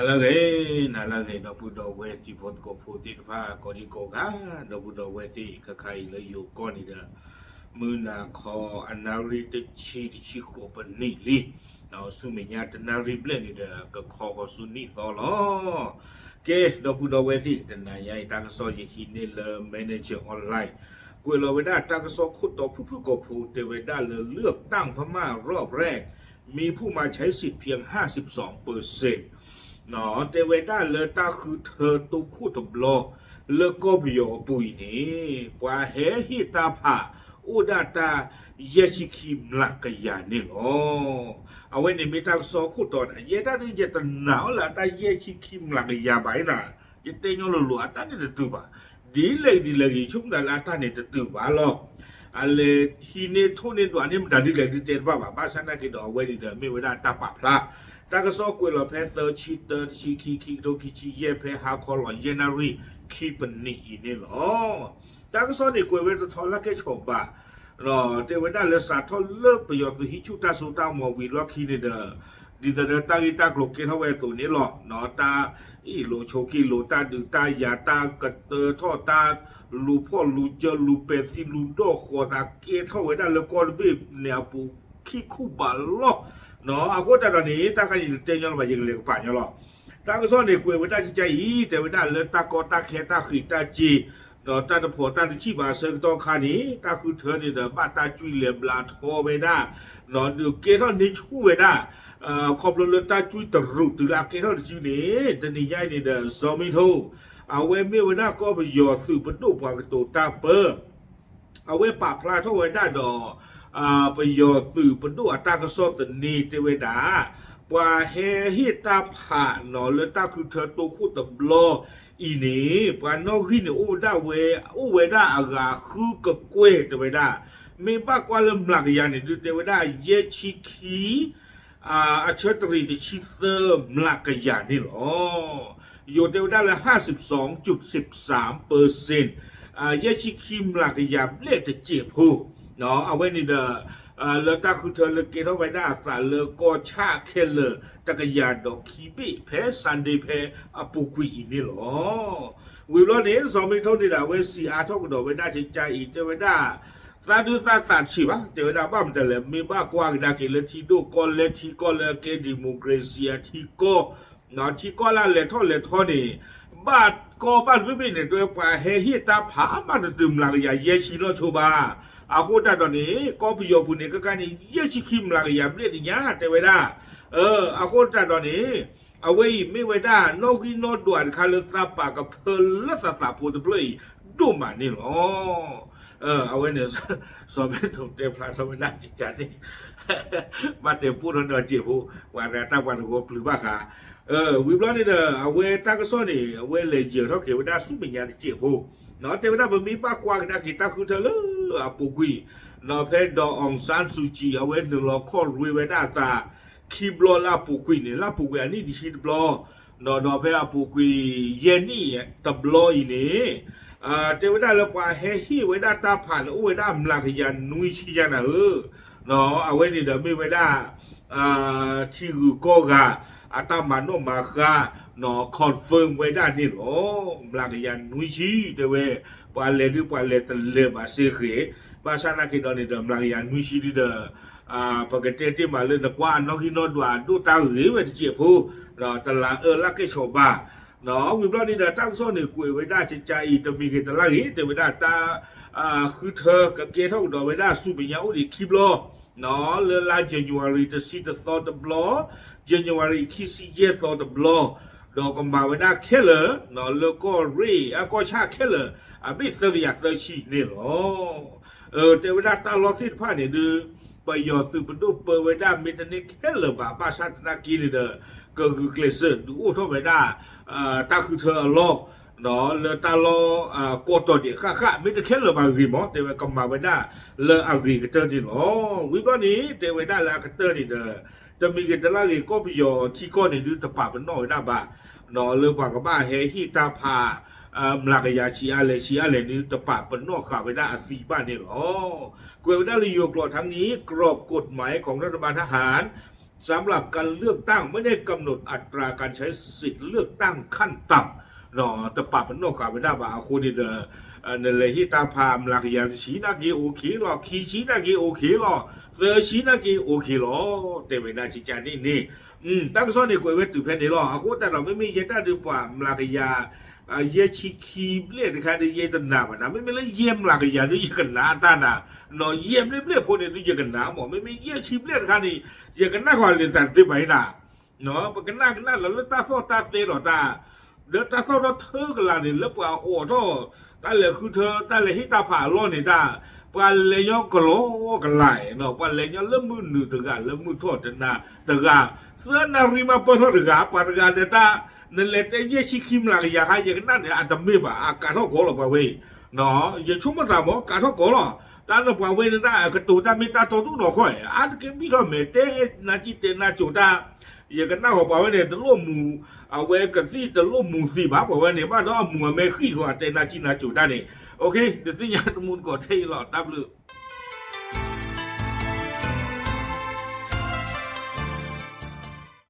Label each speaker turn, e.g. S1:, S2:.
S1: nalage nalage no budo we ti pot ko pu ti pha ko di ko ga no budo we ti ka khai le yo ko ni da mu na kho anari te chi ti chi ko pa ni li no su me nya ta na ri ble ni da ka kho ko su ni so lo ke no budo we ti ta na yai ta ka so yi hi ni le manager online กวยเราเวด้าตากระซอกขุดต่อผู้ผู้กบผู้เทเวด้าเลยเลือกตั้งพม่ารอบแรก มีผู้มาใช้สิทธิ์เพียง 52เปอร์เซ็นต์ နော်တေဝတာလတာခုထတုခုတဘလလကောဘယောပူနေပွာဟေဟိတာဖာဥဒတာယေရှိခိမလကယာနေလောအဝဲနေမီတာစောခုတော်ယေတာတိယတနာလာတယေရှိခိမလကယာဘိုင်နာယတေညောလိုလိုအတန်နေတူပါဒီလေဒီလေချုပ်လာလာတန်နေတူပါလောအလေဟိနေထုံးနေတော့အနေမဒါဒီလေဒီတေပါပါဘာသနာကေတော့ဝဲဒီတယ်မေဝဒတာပါဖလား 大家说过了，拍手去的去去去都去去也拍好可了，也那瑞去本你呢了哦。大家说你过为了他那个错吧？喏，这为那了啥？他勒不要不去就他手打毛为了去的。ดีแต่ตาอีตากลกกินเท่าไว้ตัวนี้หรอกเนาะตาอีโลโชกีโลตาดึงตายาตากระเตอท่อตาลูพ่อลูเจอลูเป็ดที่ลูดโดขอตาเกเท่าไว้ได้แล้วก็บีบเนี่ยปูขี้คู่บาลลอ no ako ta da ni ta ka ni te nyol ba jing le pa nyol ta ko so ni kwe wa ta chi cha yi te wa ta le ta ko ta khe ta khi ta chi no ta de pho ta de chi ba se to kha ni ta khu the ni de ba ta chui le bla tho be da no du ke tho ni chu be da ခေါပလလတာကျွိတရုတူလာကေတော့ကျူနေတနေရိုက်နေတဲ့ဇော်မီထိုးအဝဲမေဝနာကောဘယောသူပတုပွားကတောတာပအဝဲပါဖလာထောဝဲတာတော့ ประโยชน์สื่อปดูอัตากระสอตนีเทวดาปว่าเฮฮิตาผ่านหนอเลยตาคือเธอตัวคู่ตับโลอีนี้ปานอกินอู้ได้เวอู้เวได้อากาคือกะกวยเทวดาไมีปากว่าเริ่มหลักยานี่ยดูเทวดาเยชิคีอ่าอัชตรีที่ชิเซอร์หลักยานี่หรออยู่เทวดาละห้าสิบสองจุดสิบสามเปอร์เซ็นต์อ่าเยชิคีหลักยาเลตเจีบหู နော်အဝဲနေဒအာလတခုထလကေရောဝိုင်ဒါအပလကောချာခဲလတကရဒခီပိဖဲဆန်ဒေဖဲအပူကွီနေလောဝီလောနေဇော်မီထုတ်နေတာဝဲစီအားထုတ်ကတော့ဝိဒါချေကြိုက်ဤတဝိဒါသာဒုသာသာချိပါတေဝဒဘမ်တလေမေဘကွာဂဒကေလတီဒိုကောလေတီကောလေကေဒီမိုကရေစီယာတီကောနော်တီကောလာလေထောလေထောနေဘတ် ကောပတ်ဝိပိနေတွေ့ပါဟေဟိတာဖာမတ်တုမလာရယေရှိလို့ချိုပါအခုတတော်နေကောပီယောဘူးနေကကနေယေရှိခိမလာရပြည့်ညာတေဝဒเออအခုတတော်နေအဝေးမေဝဒနောကီနောဒွန်ခါလသပါကဖလသသပိုတပလိဒုမနေလော เออเอาไว้เนี่ยสอบไม่ถูกเต็มพลาดทำไม่ได้จิตใจนี่ มาเต็มพูดเนอจีผู้วันแรกตั้งวันหัวปลือบ้าขา เออวิบล้อนี่เด้อเอาไว้ตั้งก็ซ้อนนี่เอาไว้เลยเจียวเท่าเขียวได้สู้เป็นยาจีผู้เนาะแต่ว่าบะมีป้ากวางได้กีตาคือเธอเลยอ่ะปุกุยเนาะเพดอองซานซูจีเอาไว้หนึ่งล้อข้อรุยไว้ได้ตาคีบลอลาปุกุยนี่ลาปุกุยอันนี้ดิชิดบลอเนาะเนาะเพอปุกุยเยนี่ตบลออีนี่อ่าเทวดาละปาเฮฮีเวดาตาผ่านโอเวดามลากยันนุยชิยันนะเออเนาะเอาไว้นี่เดไม่เวดาอ่าที่คือก็กะ อาตมาโนมาคาเนาะคอนเฟิร์มไว้ได้นี่หรอมลากยันนุยชิเตเวปาเลดิปาเลตเลบาเซเขภาษานาคิดนี่เดมลากยันนุยชิดิเดอ่าปกติที่มาเลยนะกว่านอกฮิโนดวาดูตาหือเวทเจียผู้เนาะตะลาเออลักเกโชบา နော်ဝိပလာနေတာတောက်စောနေကိုဝိဒါချချာဤတမီကေတလာဟိတဝိဒါတာအာခုထကကေထောက်တော်ဝိဒါစုပညာဥဒီခိဘလော no le la january the see the thought the blow january ki si ye thought the blow do ko ma we na killer no le ko re a ko cha killer a bi se ya se chi ne lo ờ te we na ta lo ti pha ne du pa yo tu pa du pa we na mi te ne killer ba ba sa ta ki ne de ko ku klese du u tho we na ta ku tho lo เคลบาปาชาตนากีเลยเด้อก็คือเกลเซอร์ดูโอ้ทเวดาอ่าตาคือเธอลอเนาะเลตาลออ่ากอตดิค่ะค่ะเมตเคลบารีมอเทวกมาเวดาเลอารีกเตอร์ดิลอวิบนี้เทวดาลากเตอร์ดิเดอจะมีกันตลากีก็ไปยอที่ก้อนนี่ดูตะปาเป็นน้อยได้บ่าเนาะเรื่องกว่ากับบ้าเฮฮิตาพาอ่ามลากยาชีอาเลชีอาเลนี่ตะปะปนนอกข่าวไปได้อาฟีบ้านนี่หรอกวยได้ลิโยกรอทั้งนี้กรอบกฎหมายของรัฐบาลทหารสำหรับการเลือกตั้งไม่ได้กำหนดอัตราการใช้สิทธิ์เลือกตั้งขั้นต่ำ เนาะแต่ปรับเป็นโนกาไม่ได้บ่าคุณนี่เดอในเลยที่ตาพามหลักอย่างชีนักกีโอเคหรอขีชีนักกีโอเคหรอเสือชีนักกีโอเคหรอแต่ไม่น่าชี้จานนี่นี่อืมตั้งซ้อนในกวยเวตุเพนเดลอအခုแต่เราไม่มีเยตาดูปว่ามลากยาเยชิคีเลียดค่ะเยตนาบนะไม่ไม่เลยเยี่ยมลากยาดูยกันนาตานาเนาะเยี่ยมเลยเปลี่ยพวกนี้ดูยกันนาหมอไม่ม่เยี่ยชิเลียดค่ะนี่ยกันนาขอเรียนแต่ติไปนะเนาะปกันนากันนาแล้วตาซ้อตาเตรอตา เดี๋ยวตาซ้อเราเธอกันละนี่แล้วป่าโอ้โตตาเลยคือเธอตาเลยให้ตาผ่าล้อนี่ตาปาเลยยกโลกันไหลเนาะปาเลยยเริ่มมือหนึ่งตะกาเริ่มมือทอดนะตะกาเสื้อนาริมาปะทอดตะกาปาตะกาเดต้านั่นแหละแต่เยชิคิมลากยาให้ยังนั่นเนี่ยอันตมีบะอากาศโกลปะเวเนาะยังชุ่มตามอกาศโกลตาเนปะเวนั่นกระตูตาไมีตาโตตุหนอค่อยอันเกมีดอเมเต้นาจิเตนาจูตายังกันาจูตา 也个那个保卫的的落母啊，我个是的落母是吧？保卫的把那母没去过，在那进那就那里。OK，就是伢都木搞退了，W。